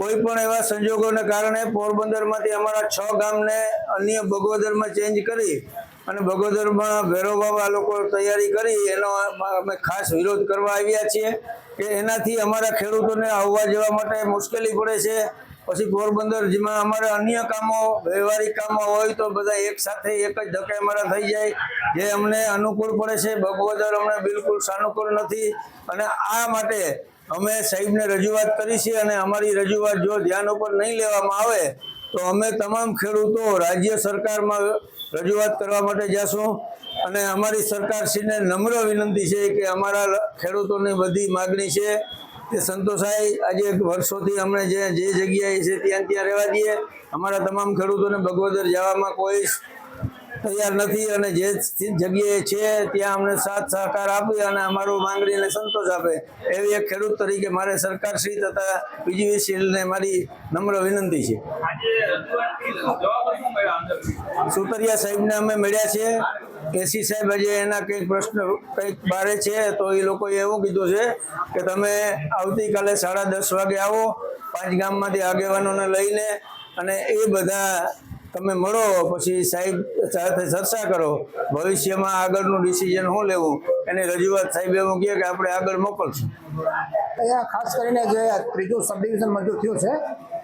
કોઈ પણ એવા સંજોગોને કારણે પોરબંદરમાંથી અમારા છ ગામને અન્ય બગોદરમાં ચેન્જ કરી અને બગોદરમાં ભૈરવ બાબા લોકો તૈયારી કરી, એનો અમે ખાસ વિરોધ કરવા આવ્યા છીએ કે એનાથી અમારા ખેડૂતોને આવવા જવા માટે મુશ્કેલી પડે છે. પછી પોરબંદર જેમાં અમારે અન્ય કામો, વ્યવહારિક કામો હોય તો બધા એક સાથે એક જ ધક્કે અમારા થઈ જાય, જે અમને અનુકૂળ પડે છે. બગોદર અમને બિલકુલ સાનુકૂળ નથી. અને આ માટે અમે સાહેબને રજૂઆત કરી છે અને અમારી રજૂઆત જો ધ્યાન ઉપર નહીં લેવામાં આવે, તો અમે તમામ ખેડૂતો રાજ્ય સરકારમાં રજૂઆત કરવા માટે જશું. અને અમારી સરકારશ્રીને નમ્ર વિનંતી છે કે અમારા ખેડૂતોની બધી માગણી છે. તે સંતોષાય, આજે વર્ષોથી અમને જે જે જગ્યાએ છે ત્યાં ત્યાં રહેવા દઈએ. અમારા તમામ ખેડૂતોને ભગવદર જવામાં કોઈ તૈયાર નથી અને જે જગ્યાએ છે ત્યાં અમને સાથ સહકાર આપી અને અમારું માંગણીને સંતોષ આપે. એવી એક ખેડૂત તરીકે મારે સરકારશ્રી તથા પીજીવીસીએલને મારી નમ્ર વિનંતી છે. સુતરિયા સાહેબને અમે મળ્યા છે. એસી સાહેબ હજી એના કંઈક પ્રશ્ન, કંઈક બારે છે તો એ લોકોએ એવું કીધું છે કે તમે આવતીકાલે સાડા દસ વાગે આવો પાંચ ગામમાંથી આગેવાનોને લઈને અને એ બધા તમે મળો, પછી સાહેબ સાથે ચર્ચા કરો. ભવિષ્યમાં આગળનું ડિસિઝન શું લેવું? એની રજૂઆત સાહેબ કહે કે આપણે આગળ મોકલશું. અહીંયા ખાસ કરીને જે ત્રીજું સબડિવિઝન મંજૂર થયું છે,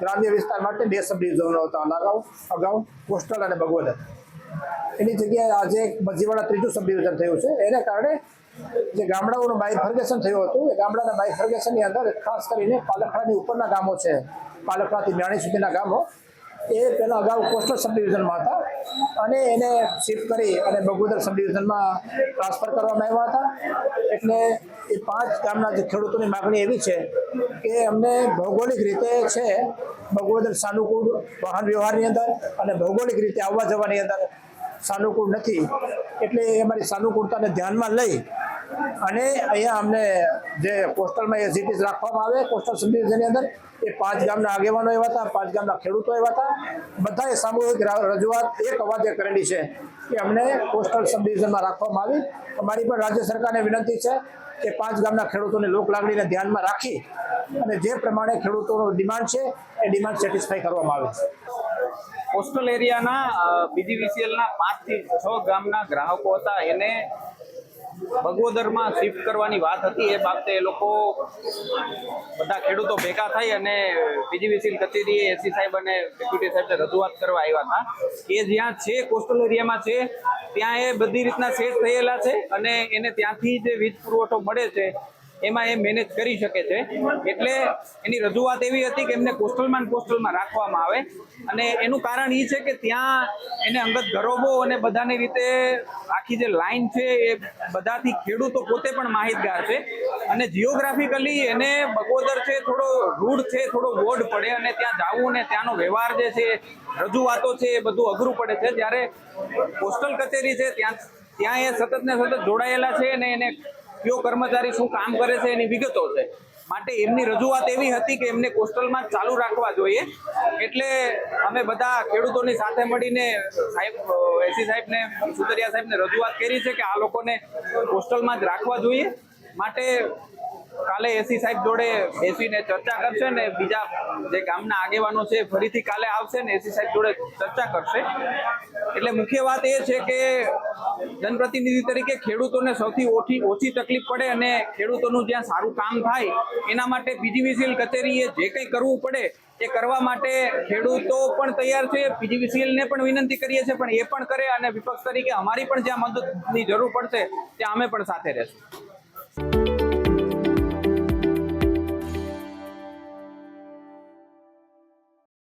ગ્રામ્ય વિસ્તાર માટે બે સબડિવિઝનો હતા. અગાઉ અગાઉ, કોસ્ટલ અને ભગવદ એની જગ્યાએ આજે મજીવાડા ત્રીજું સબડિવિઝન થયું છે. એને કારણે જે ગામડાઓનું બાયફર્ગેશન થયું હતું, એ ગામડાના બાયફર્ગેશનની અંદર ખાસ કરીને પાલખડાની ઉપરના ગામો છે. પાલખડાથી મ્યાણી સુધીના ગામો. એ પહેલાં અગાઉ કોસ્ટલ સબ ડિવિઝનમાં હતા અને એને શિફ્ટ કરી અને બગોદર સબ ડિવિઝનમાં ટ્રાન્સફર કરવામાં આવ્યા હતા. એટલે એ પાંચ ગામના જે ખેડૂતોની માગણી એવી છે કે અમને ભૌગોલિક રીતે છે બગોદર સાનુકૂળ વાહન વ્યવહારની અંદર અને ભૌગોલિક રીતે આવવા જવાની અંદર સાનુકૂળ નથી. એટલે એ અમારી સાનુકૂળતાને ધ્યાનમાં લઈ અને અહીંયા અમને જે કોસ્ટલમાં સિટીઝ રાખવામાં આવે કોસ્ટલ સબડિવિઝનની અંદર એ પાંચ ગામના આગેવાનો એવા હતા, પાંચ ગામના ખેડૂતો એવા હતા. બધાએ સામૂહિક રજૂઆત, એક અવાજે કરેલી છે કે અમને કોસ્ટલ સબડિવિઝનમાં રાખવામાં આવી. અમારી પણ રાજ્ય સરકારને વિનંતી છે કે પાંચ ગામના ખેડૂતોની લોક લાગણીને ધ્યાનમાં રાખી અને જે પ્રમાણે ખેડૂતોનો ડિમાન્ડ છે, એ ડિમાન્ડ સેટિસ્ફાય કરવામાં આવે. કોસ્ટલ એરિયાના બીજી વિસીએલના પાંચથી છ ગામના ગ્રાહકો હતા. એને બગોદરમાં શિફ્ટ કરવાની વાત હતી, એ બાબતે એ લોકો બધા ખેડૂતો ભેગા થઈ અને પીજીવીસીએલ કચેરીએ એસી સાહેબ અને ડેપ્યુટી સાહેબને રજૂઆત કરવા આવ્યા હતા. એ જ્યાં છે કોસ્ટલ એરિયામાં છે, ત્યાં એ બધી રીતના સેટ થયેલા છે અને એને ત્યાંથી જે વીજ પુરવઠો મળે છે. એમાં એ મેનેજ કરી શકે છે. એટલે એની રજૂઆત એવી હતી કે એમને કોસ્ટલમાં કોસ્ટલમાં રાખવામાં આવે. અને એનું કારણ એ છે કે ત્યાં એને અંગત ગરોબો અને બધાની રીતે આખી જે લાઈન છે એ બધાથી ખેડૂતો પોતે પણ માહિતગાર છે. અને જીઓગ્રાફિકલી એને બગોદર છે, થોડો રૂડ છે, થોડો બોર્ડ પડે અને ત્યાં જવું ને ત્યાંનો વ્યવહાર જે છે, રજૂઆતો છે એ બધું અઘરું પડે છે. જ્યારે કોસ્ટલ કચેરી છે, ત્યાં ત્યાં એ સતત ને સતત જોડાયેલા છે અને એને કયો કર્મચારી શું કામ કરે છે એની વિગતો છે. માટે એમની રજૂઆત એવી હતી કે એમને કોસ્ટલમાં ચાલુ રાખવા જોઈએ. એટલે અમે બધા ખેડૂતોની સાથે મળીને સાહેબ એસી સાહેબને, સુતરિયા સાહેબને રજૂઆત કરી છે કે આ લોકોને કોસ્ટલમાં જ રાખવા જોઈએ. માટે કાલે એસી સાહેબ જોડે બેસીને ચર્ચા કરશે ને બીજા જે ગામના આગેવાનો છે ફરીથી કાલે આવશે ને એસી સાહેબ જોડે ચર્ચા કરશે. એટલે મુખ્ય વાત એ છે કે જનપ્રતિનિધિ તરીકે ખેડૂતોને સૌથી ઓછી ઓછી તકલીફ પડે અને ખેડૂતોનું જ્યાં સારું કામ થાય, એના માટે પીજીવીસીએલ કચેરીએ જે કંઈ કરવું પડે એ કરવા માટે ખેડૂતો પણ તૈયાર છે, પીજીવીસીએલને પણ વિનંતી કરીએ છીએ, પણ એ પણ કરે અને વિપક્ષ તરીકે અમારી પણ જ્યાં મદદની જરૂર પડશે, ત્યાં અમે પણ સાથે રહેશું.